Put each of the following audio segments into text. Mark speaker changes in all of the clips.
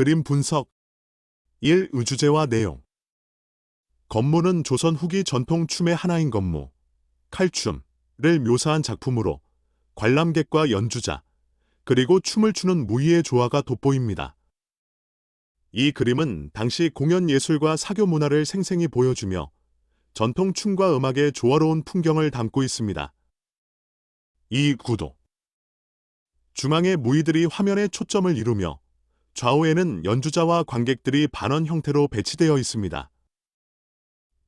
Speaker 1: 그림 분석 1. 의주제와 내용 건무는 조선 후기 전통 춤의 하나인 건무, 칼춤을 묘사한 작품으로 관람객과 연주자, 그리고 춤을 추는 무희의 조화가 돋보입니다. 이 그림은 당시 공연 예술과 사교 문화를 생생히 보여주며 전통 춤과 음악의 조화로운 풍경을 담고 있습니다. 이 구도 중앙의 무희들이 화면에 초점을 이루며 좌우에는 연주자와 관객들이 반원 형태로 배치되어 있습니다.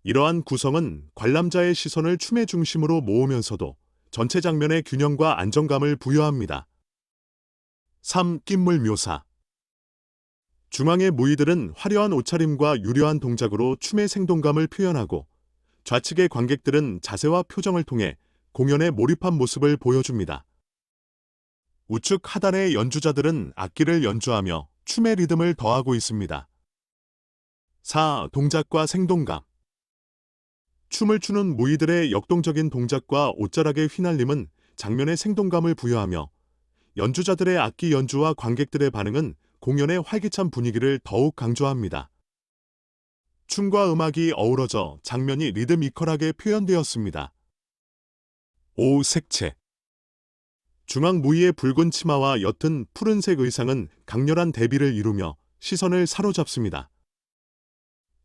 Speaker 1: 이러한 구성은 관람자의 시선을 춤의 중심으로 모으면서도 전체 장면의 균형과 안정감을 부여합니다. 3. 낀물 묘사 중앙의 무희들은 화려한 옷차림과 유려한 동작으로 춤의 생동감을 표현하고 좌측의 관객들은 자세와 표정을 통해 공연에 몰입한 모습을 보여줍니다. 우측 하단의 연주자들은 악기를 연주하며 춤의 리듬을 더하고 있습니다. 4. 동작과 생동감 춤을 추는 무희들의 역동적인 동작과 옷자락의 휘날림은 장면에 생동감을 부여하며 연주자들의 악기 연주와 관객들의 반응은 공연의 활기찬 분위기를 더욱 강조합니다. 춤과 음악이 어우러져 장면이 리드미컬하게 표현되었습니다. 5. 색채 중앙 무희의 붉은 치마와 옅은 푸른색 의상은 강렬한 대비를 이루며 시선을 사로잡습니다.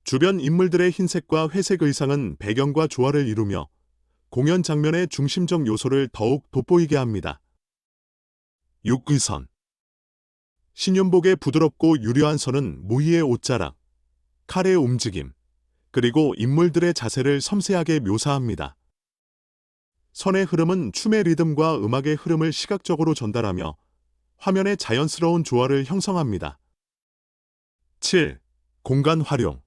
Speaker 1: 주변 인물들의 흰색과 회색 의상은 배경과 조화를 이루며 공연 장면의 중심적 요소를 더욱 돋보이게 합니다. 육의선 신윤복의 부드럽고 유려한 선은 무희의 옷자락, 칼의 움직임, 그리고 인물들의 자세를 섬세하게 묘사합니다. 선의 흐름은 춤의 리듬과 음악의 흐름을 시각적으로 전달하며 화면의 자연스러운 조화를 형성합니다. 7. 공간 활용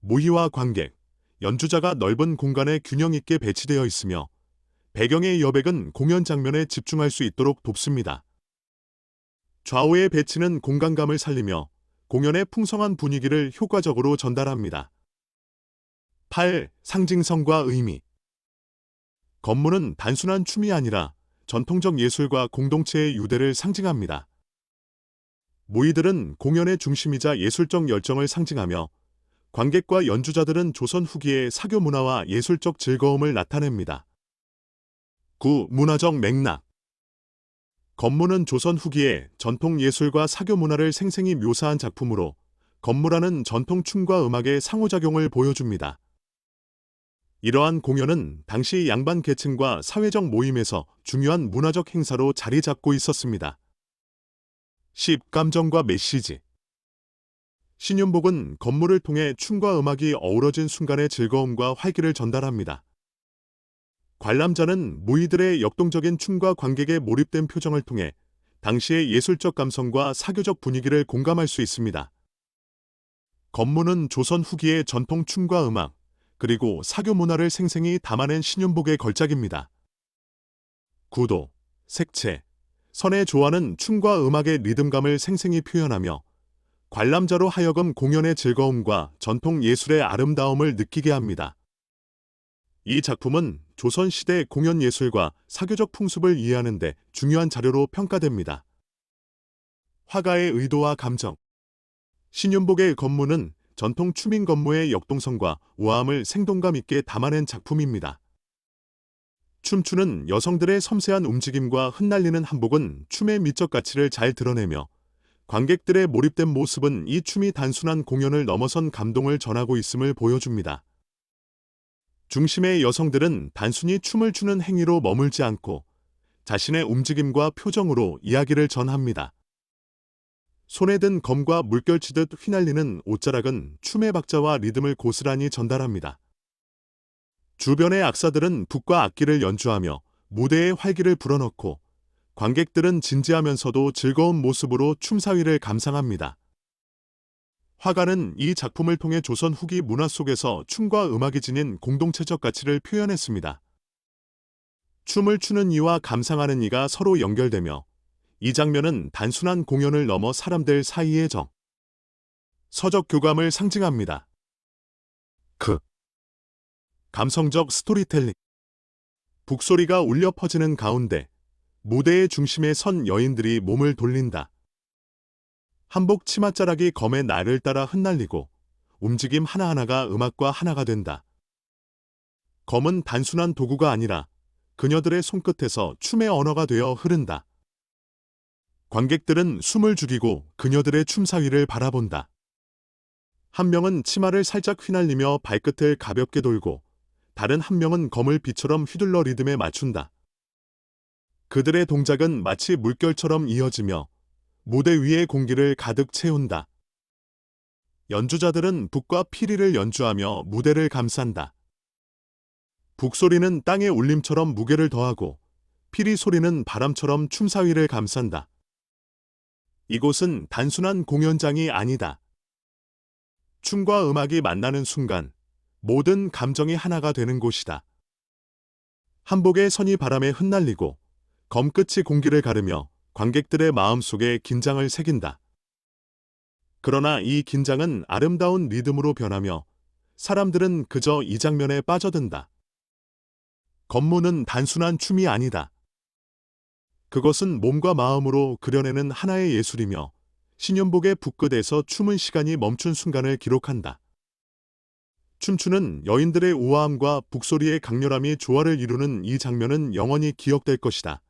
Speaker 1: 무희와 관객, 연주자가 넓은 공간에 균형 있게 배치되어 있으며 배경의 여백은 공연 장면에 집중할 수 있도록 돕습니다. 좌우의 배치는 공간감을 살리며 공연의 풍성한 분위기를 효과적으로 전달합니다. 8. 상징성과 의미 건물은 단순한 춤이 아니라 전통적 예술과 공동체의 유대를 상징합니다. 무희들은 공연의 중심이자 예술적 열정을 상징하며 관객과 연주자들은 조선 후기의 사교 문화와 예술적 즐거움을 나타냅니다. 9. 문화적 맥락 건무는 조선 후기의 전통 예술과 사교 문화를 생생히 묘사한 작품으로 건무라는 전통 춤과 음악의 상호작용을 보여줍니다. 이러한 공연은 당시 양반 계층과 사회적 모임에서 중요한 문화적 행사로 자리 잡고 있었습니다. 10. 감정과 메시지 신윤복은 건물을 통해 춤과 음악이 어우러진 순간의 즐거움과 활기를 전달합니다. 관람자는 무희들의 역동적인 춤과 관객의 몰입된 표정을 통해 당시의 예술적 감성과 사교적 분위기를 공감할 수 있습니다. 건무는 조선 후기의 전통 춤과 음악, 그리고 사교 문화를 생생히 담아낸 신윤복의 걸작입니다. 구도, 색채, 선의 조화는 춤과 음악의 리듬감을 생생히 표현하며 관람자로 하여금 공연의 즐거움과 전통 예술의 아름다움을 느끼게 합니다. 이 작품은 조선시대 공연 예술과 사교적 풍습을 이해하는 데 중요한 자료로 평가됩니다. 화가의 의도와 감정 신윤복의 건무는 전통 추민 건무의 역동성과 우아함을 생동감 있게 담아낸 작품입니다. 춤추는 여성들의 섬세한 움직임과 흩날리는 한복은 춤의 미적 가치를 잘 드러내며 관객들의 몰입된 모습은 이 춤이 단순한 공연을 넘어선 감동을 전하고 있음을 보여줍니다. 중심의 여성들은 단순히 춤을 추는 행위로 머물지 않고 자신의 움직임과 표정으로 이야기를 전합니다. 손에 든 검과 물결치듯 휘날리는 옷자락은 춤의 박자와 리듬을 고스란히 전달합니다. 주변의 악사들은 북과 악기를 연주하며 무대에 활기를 불어넣고 관객들은 진지하면서도 즐거운 모습으로 춤사위를 감상합니다. 화가는 이 작품을 통해 조선 후기 문화 속에서 춤과 음악이 지닌 공동체적 가치를 표현했습니다. 춤을 추는 이와 감상하는 이가 서로 연결되며 이 장면은 단순한 공연을 넘어 사람들 사이의 정, 서적 교감을 상징합니다. 그 감성적 스토리텔링 북소리가 울려 퍼지는 가운데 무대의 중심에 선 여인들이 몸을 돌린다. 한복 치맛자락이 검의 날을 따라 흩날리고 움직임 하나하나가 음악과 하나가 된다. 검은 단순한 도구가 아니라 그녀들의 손끝에서 춤의 언어가 되어 흐른다. 관객들은 숨을 죽이고 그녀들의 춤사위를 바라본다. 한 명은 치마를 살짝 휘날리며 발끝을 가볍게 돌고 다른 한 명은 검을 비처럼 휘둘러 리듬에 맞춘다. 그들의 동작은 마치 물결처럼 이어지며 무대 위의 공기를 가득 채운다. 연주자들은 북과 피리를 연주하며 무대를 감싼다. 북소리는 땅의 울림처럼 무게를 더하고 피리 소리는 바람처럼 춤사위를 감싼다. 이곳은 단순한 공연장이 아니다. 춤과 음악이 만나는 순간 모든 감정이 하나가 되는 곳이다. 한복의 선이 바람에 흩날리고 검끝이 공기를 가르며 관객들의 마음속에 긴장을 새긴다. 그러나 이 긴장은 아름다운 리듬으로 변하며 사람들은 그저 이 장면에 빠져든다. 건무는 단순한 춤이 아니다. 그것은 몸과 마음으로 그려내는 하나의 예술이며 신연복의 붓끝에서 춤은 시간이 멈춘 순간을 기록한다. 춤추는 여인들의 우아함과 북소리의 강렬함이 조화를 이루는 이 장면은 영원히 기억될 것이다.